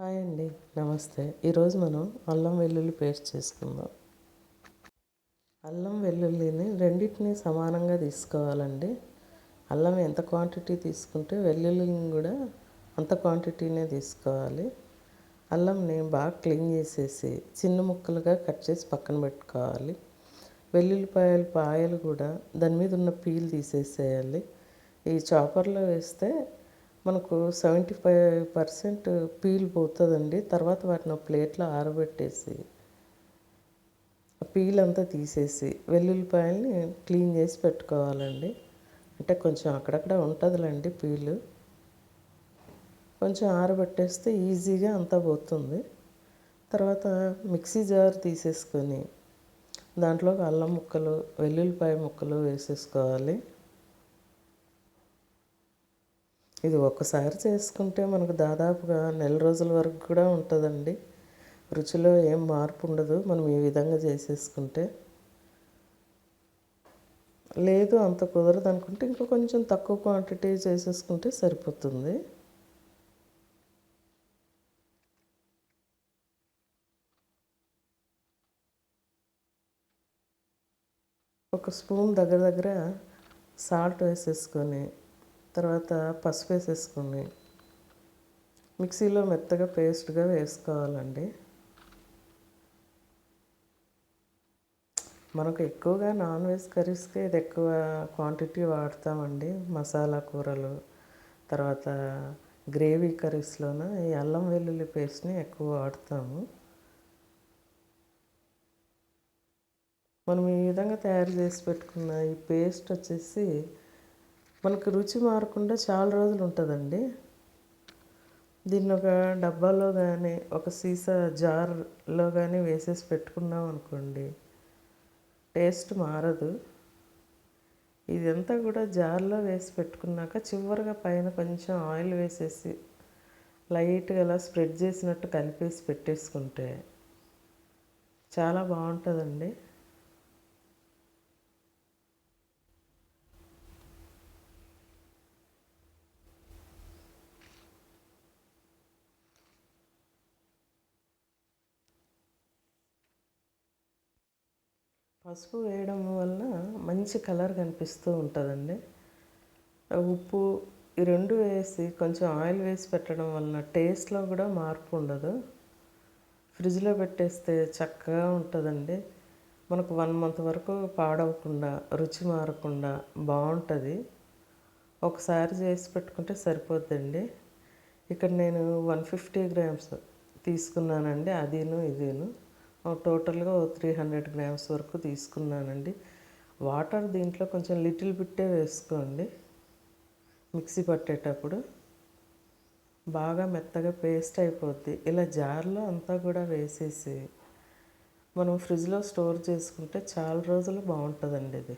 Hi అండి. నమస్తే. ఈరోజు మనం అల్లం వెల్లుల్లి పేస్ట్ చేసుకుందాం. అల్లం వెల్లుల్లిని రెండింటిని సమానంగా తీసుకోవాలండి. అల్లం ఎంత క్వాంటిటీ తీసుకుంటే వెల్లుల్లిని కూడా అంత క్వాంటిటీనే తీసుకోవాలి. అల్లంని బాగా క్లీన్ చేసేసి చిన్న ముక్కలుగా కట్ చేసి పక్కన పెట్టుకోవాలి. వెల్లుల్లిపాయలు పాయలు కూడా దాని మీద ఉన్న పీల్ తీసేసేయాలి. ఈ చాపర్లో వేస్తే మనకు సెవెంటీ ఫైవ్ పర్సెంట్ పీల్ పోతుందండి. తర్వాత వాటిని ప్లేట్లో ఆరబెట్టేసి పీల్ అంతా తీసేసి వెల్లుల్లిపాయల్ని క్లీన్ చేసి పెట్టుకోవాలండి. అంటే కొంచెం అక్కడక్కడ ఉంటుందిలేండి పీలు. కొంచెం ఆరబెట్టేస్తే ఈజీగా అంతా పోతుంది. తర్వాత మిక్సీ జార్ తీసేసుకొని దాంట్లో అల్లం ముక్కలు వెల్లుల్లిపాయ ముక్కలు వేసేసుకోవాలి. ఇది ఒక్కసారి చేసుకుంటే మనకు దాదాపుగా నెల రోజుల వరకు కూడా ఉంటుందండి. రుచిలో ఏం మార్పు ఉండదు. మనం ఈ విధంగా చేసేసుకుంటే లేదు అంత కుదరదు అనుకుంటే ఇంకా కొంచెం తక్కువ క్వాంటిటీ చేసేసుకుంటే సరిపోతుంది. ఒక స్పూన్ దగ్గర దగ్గర సాల్ట్ వేసేసుకొని తర్వాత పసుపు వేసేసుకుని మిక్సీలో మెత్తగా పేస్ట్గా వేసుకోవాలండి. మనకు ఎక్కువగా నాన్ వెజ్ కర్రీస్కి ఇది ఎక్కువ క్వాంటిటీ వాడతామండి. మసాలా కూరలు తర్వాత గ్రేవీ కర్రీస్లోన ఈ అల్లం వెల్లుల్లి పేస్ట్ని ఎక్కువ వాడతాము. మనం ఈ విధంగా తయారు చేసి పెట్టుకున్న ఈ పేస్ట్ వచ్చేసి మనకు రుచి మారకుండా చాలా రోజులు ఉంటుందండి. దీన్ని ఒక డబ్బాలో కానీ ఒక సీసా జార్లో కానీ వేసేసి పెట్టుకున్నాం అనుకోండి టేస్ట్ మారదు. ఇదంతా కూడా జార్లో వేసి పెట్టుకున్నాక చివరిగా పైన కొంచెం ఆయిల్ వేసేసి లైట్గా అలా స్ప్రెడ్ చేసినట్టు కలిపేసి పెట్టేసుకుంటే చాలా బాగుంటుందండి. పసుపు వేయడం వల్ల మంచి కలర్ కనిపిస్తూ ఉంటుందండి. ఉప్పు ఈ రెండు వేసి కొంచెం ఆయిల్ వేసి పెట్టడం వలన టేస్ట్లో కూడా మార్పు ఉండదు. ఫ్రిడ్జ్లో పెట్టేస్తే చక్కగా ఉంటుందండి. మనకు వన్ మంత్ వరకు పాడవకుండా రుచి మారకుండా బాగుంటుంది. ఒకసారి చేసి పెట్టుకుంటే సరిపోద్దండి. ఇక్కడ నేను వన్ ఫిఫ్టీ గ్రామ్స్ తీసుకున్నానండి. అదీను ఇదీను. టోటల్గా త్రీ హండ్రెడ్ గ్రామ్స్ వరకు తీసుకున్నానండి. వాటర్ దీంట్లో కొంచెం లిటిల్ బిట్టే వేసుకోండి. మిక్సీ పట్టేటప్పుడు బాగా మెత్తగా పేస్ట్ అయిపోద్ది. ఇలా జార్లో అంతా కూడా వేసేసి మనం ఫ్రిడ్జ్లో స్టోర్ చేసుకుంటే చాలా రోజులు బాగుంటుందండి ఇది.